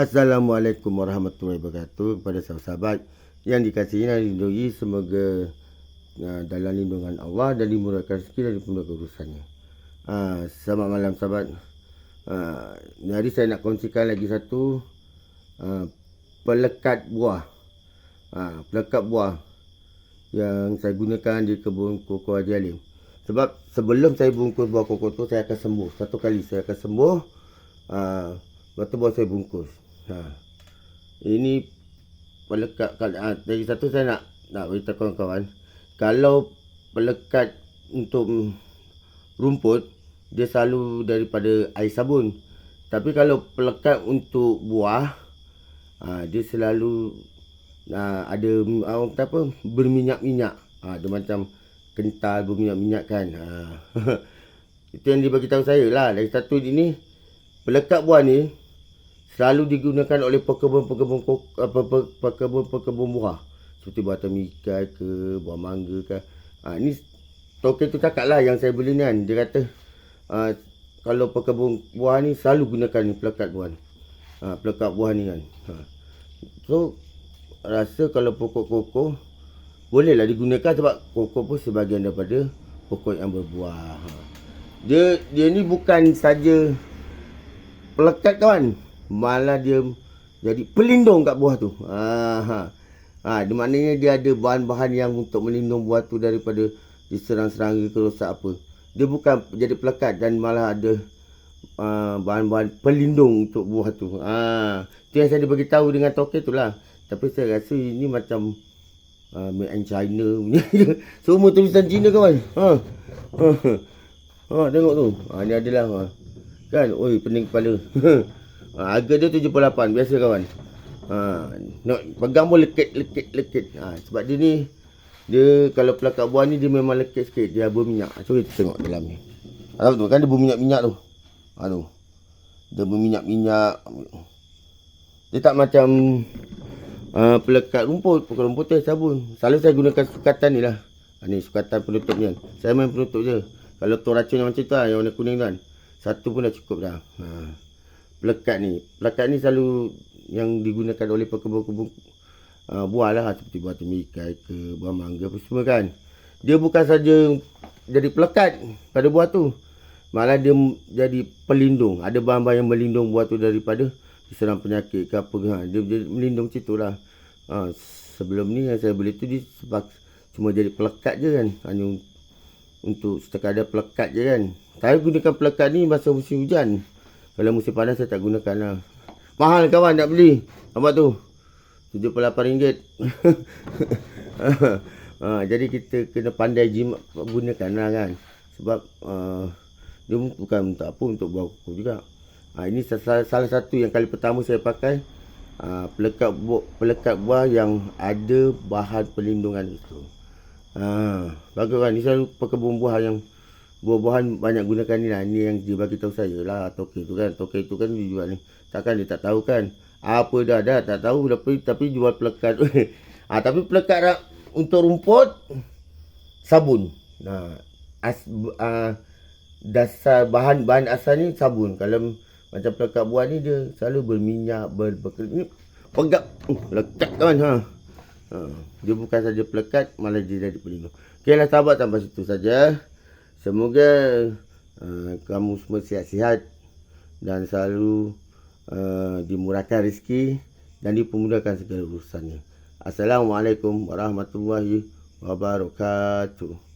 Assalamualaikum warahmatullahi wabarakatuh kepada sahabat-sahabat yang dikasihi dan dilindungi semoga uh, dalam lindungan Allah dan dimurahkan rezeki dan dimudahkan urusannya. Uh, selamat malam sahabat. Uh, hari saya nak kongsikan lagi satu uh, pelekat buah. Uh, pelekat buah yang saya gunakan di kebun koko Haji Alim. Sebab sebelum saya bungkus buah koko tu saya akan sembuh. Satu kali saya akan sembuh. Uh, Lepas tu baru saya bungkus. Ha. Ini pelekat ha, dari satu saya nak nak beritahu kawan-kawan. Kalau pelekat untuk rumput dia selalu daripada air sabun. Tapi kalau pelekat untuk buah ha, dia selalu ha, ada orang kata apa berminyak-minyak. Ha, dia macam kental berminyak-minyak kan. Ha. Itu yang dia bagi tahu saya lah. Dari satu ini pelekat buah ni selalu digunakan oleh pekebun-pekebun pekebun-pekebun buah. Seperti buah temikai ke buah mangga ke. Ha, ni token tu cakap lah yang saya beli ni kan. Dia kata ha, kalau pekebun buah ni selalu gunakan pelekat buah ni. Ha, pelekat buah ni kan. Ha. so rasa kalau pokok koko bolehlah digunakan sebab koko pun sebahagian daripada pokok yang berbuah. Ha. dia dia ni bukan saja pelekat kawan malah dia jadi pelindung kat buah tu. Ha ha. Ha, di maknanya dia ada bahan-bahan yang untuk melindung buah tu daripada diserang serangga ke rosak apa. Dia bukan jadi pelekat dan malah ada uh, bahan-bahan pelindung untuk buah tu. Ha, tu yang saya bagi tahu dengan toke tu lah. Tapi saya rasa ini macam uh, made in China punya. Semua tulisan Cina kawan. Ha. Ha. ha. tengok tu. Ha, ni adalah ha. kan. Oi, pening kepala. Ha, harga dia 78 biasa kawan. Ha, nak pegang pun lekit lekit lekit. Ha, sebab dia ni dia kalau pelakat buah ni dia memang lekit sikit, dia berminyak. Cuba kita tengok dalam ni. Ha, tu kan dia berminyak-minyak tu. Ha tu. Dia berminyak-minyak. Dia tak macam uh, pelekat rumput, pelekat rumput tu sabun. Selalu saya gunakan sukatan ni lah. Ha, ni sukatan penutup ni kan. Saya main penutup je. Kalau tu racun macam tu lah, yang warna kuning tu kan. Satu pun dah cukup dah. Ha pelekat ni. Pelekat ni selalu yang digunakan oleh pekebun-kebun uh, buah lah seperti buah temikai ke buah mangga apa semua kan. Dia bukan saja jadi pelekat pada buah tu. Malah dia jadi pelindung. Ada bahan-bahan yang melindung buah tu daripada diserang penyakit ke apa. Ha. Dia, dia melindung macam tu lah. Ha, sebelum ni yang saya beli tu dia sebab cuma jadi pelekat je kan. Hanya untuk sekadar pelekat je kan. Saya gunakan pelekat ni masa musim hujan. Kalau musim panas saya tak gunakan lah. Mahal kawan nak beli. Nampak tu. RM78. ha, jadi kita kena pandai jimat gunakan lah kan. Sebab uh, dia bukan untuk apa untuk buah kuku juga. Ha, ini salah, satu yang kali pertama saya pakai. Uh, pelekat, bu- pelekat buah yang ada bahan perlindungan itu. Ha, bagus kan. Ini selalu pekebun buah yang buah-buahan banyak gunakan ni lah. Ni yang dia bagi tahu saya lah. Toke tu kan. Toke tu kan dia jual ni. Takkan dia tak tahu kan. Apa dah dah tak tahu. Tapi, tapi jual pelekat. ha, tapi pelekat untuk rumput. Sabun. Nah, as, uh, dasar bahan bahan asal ni sabun. Kalau macam pelekat buah ni dia selalu berminyak. Ber, ber, pegak. Uh, lekat kan ha. ha. Dia bukan saja pelekat. Malah dia jadi pelindung. Okay lah sahabat sampai situ saja. Semoga uh, kamu semua sihat-sihat dan selalu uh, dimurahkan rezeki dan dipermudahkan segala urusannya. Assalamualaikum warahmatullahi wabarakatuh.